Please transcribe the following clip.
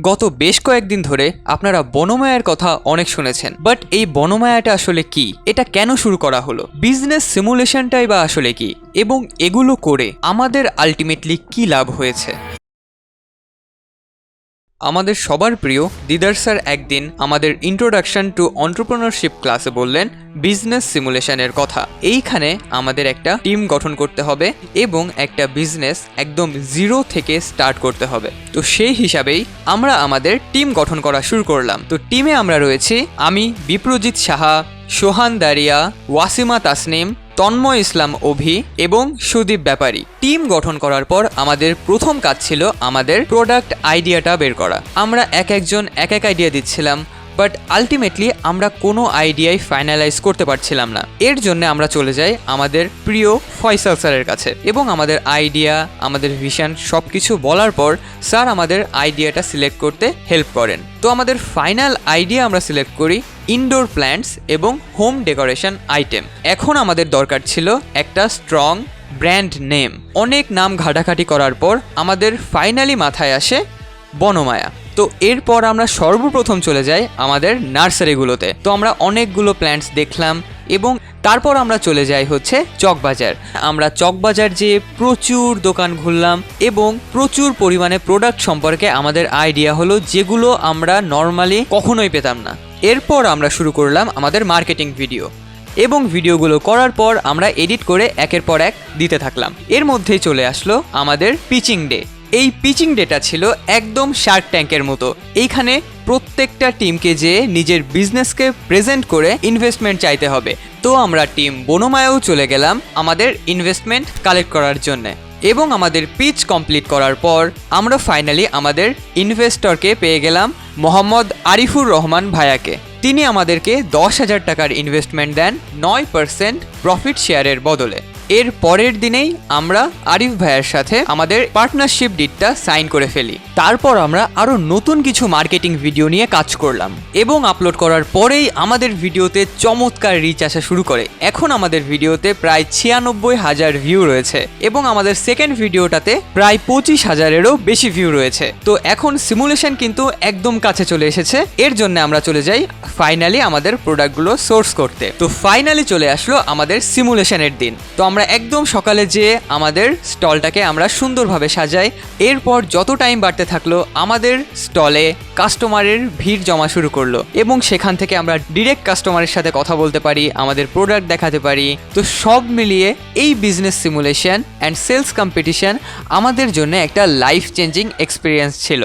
গত বেশ কয়েকদিন ধরে আপনারা বনমায়ার কথা অনেক শুনেছেন। বাট এই বনমায়াটা আসলে কি? এটা কেন শুরু করা হলো? বিজনেস সিমুলেশনটাই বা আসলে কি? এবং এগুলো করে আমাদের আলটিমেটলি কি লাভ হয়েছে? আমাদের সবার প্রিয় দিদার স্যার একদিন আমাদের ইন্ট্রোডাকশন টু অন্টারপ্রেনারশিপ ক্লাসে বললেন বিজনেস সিমুলেশনের কথা। এইখানে আমাদের একটা টিম গঠন করতে হবে এবং একটা বিজনেস একদম জিরো থেকে স্টার্ট করতে হবে। তো সেই হিসাবেই আমরা আমাদের টিম গঠন করা শুরু করলাম। তো টিমে আমরা রয়েছি আমি বিপ্রজিৎ সাহা, সোহান দারিয়া, ওয়াসিমা তাসনিম তন্ময় ইসলাম অভি এবং সুদীপ ব্যাপারী। টিম গঠন করার পর আমাদের প্রথম কাজ ছিল আমাদের প্রোডাক্ট আইডিয়াটা বের করা। আমরা এক একজন এক এক আইডিয়া দিচ্ছিলাম বাট আলটিমেটলি আমরা কোনো আইডিয়াই ফাইনালাইজ করতে পারছিলাম না। এর জন্য আমরা চলে যাই আমাদের প্রিয় ফয়সাল স্যারের কাছে এবং আমাদের আইডিয়া আমাদের ভিশন সব কিছু বলার পর স্যার আমাদের আইডিয়াটা সিলেক্ট করতে হেল্প করেন। তো আমাদের ফাইনাল আইডিয়া আমরা সিলেক্ট করি ইনডোর প্ল্যান্টস এবং হোম ডেকোরেশন আইটেম এখন আমাদের দরকার ছিল একটা স্ট্রং ব্র্যান্ড নেম অনেক নাম ঘাটাঘাটি করার পর আমাদের ফাইনালি মাথায় আসে বনমায়া। তো এরপর আমরা সর্বপ্রথম চলে যাই আমাদের নার্সারিগুলোতে। তো আমরা অনেকগুলো প্ল্যান্টস দেখলাম এবং তারপর আমরা চলে যাই হচ্ছে চকবাজার। আমরা চকবাজার যেয়ে প্রচুর দোকান ঘুরলাম এবং প্রচুর পরিমাণে প্রোডাক্ট সম্পর্কে আমাদের আইডিয়া হলো যেগুলো আমরা নর্মালি কখনোই পেতাম না। এরপর আমরা শুরু করলাম আমাদের মার্কেটিং ভিডিও। এবং ভিডিওগুলো করার পর আমরা এডিট করে একের পর এক দিতে থাকলাম। এর মধ্যেই চলে আসলো আমাদের পিচিং ডে এই পিচিং ডেটা ছিল একদম শার্ক ট্যাঙ্কের মতো। এইখানে প্রত্যেকটা টিমকে যে নিজের বিজনেসকে প্রেজেন্ট করে ইনভেস্টমেন্ট চাইতে হবে। তো আমরা টিম বনমায়াও চলে গেলাম আমাদের ইনভেস্টমেন্ট কালেক্ট করার জন্য। এবং আমাদের পিচ কমপ্লিট করার পর, আমরা ফাইনালি আমাদের ইনভেস্টরকে পেয়ে গেলাম মোহাম্মদ আরিফুর রহমান ভায়াকে তিনি আমাদেরকে দশ হাজার টাকার ইনভেস্টমেন্ট দেন নয় পার্সেন্ট প্রফিট শেয়ারের বদলে। এর পরের দিনেই আমরা আরিফ ভাইয়ের সাথে আমাদের পার্টনারশিপ ডিটটা সাইন করে ফেলি। তারপর আমরা আরও নতুন কিছু মার্কেটিং ভিডিও নিয়ে কাজ করলাম এবং আপলোড করার পরেই আমাদের ভিডিওতে চমৎকার রিচ আসা শুরু করে। এখন আমাদের ভিডিওতে প্রায় ছিয়ানব্বই হাজার ভিউ রয়েছে এবং আমাদের সেকেন্ড ভিডিওটাতে প্রায় পঁচিশ হাজারেরও বেশি ভিউ রয়েছে। তো এখন সিমুলেশন কিন্তু একদম কাছে চলে এসেছে। এর জন্য আমরা চলে যাই ফাইনালি আমাদের প্রোডাক্টগুলো সোর্স করতে। তো ফাইনালি চলে আসলো আমাদের সিমুলেশনের দিন। তো আমরা একদম সকালে যেয়ে আমাদের স্টলটাকে আমরা সুন্দরভাবে সাজাই। এরপর যত টাইম বাড়তে থাকল, আমাদের স্টলে কাস্টমারের ভিড় জমা শুরু করল এবং সেখান থেকে আমরা ডিরেক্ট কাস্টমারের সাথে কথা বলতে পারি, আমাদের প্রোডাক্ট দেখাতে পারি। তো সব মিলিয়ে এই business simulation and sales competition আমাদের জন্য একটা লাইফ চেঞ্জিং এক্সপিরিয়েন্স ছিল।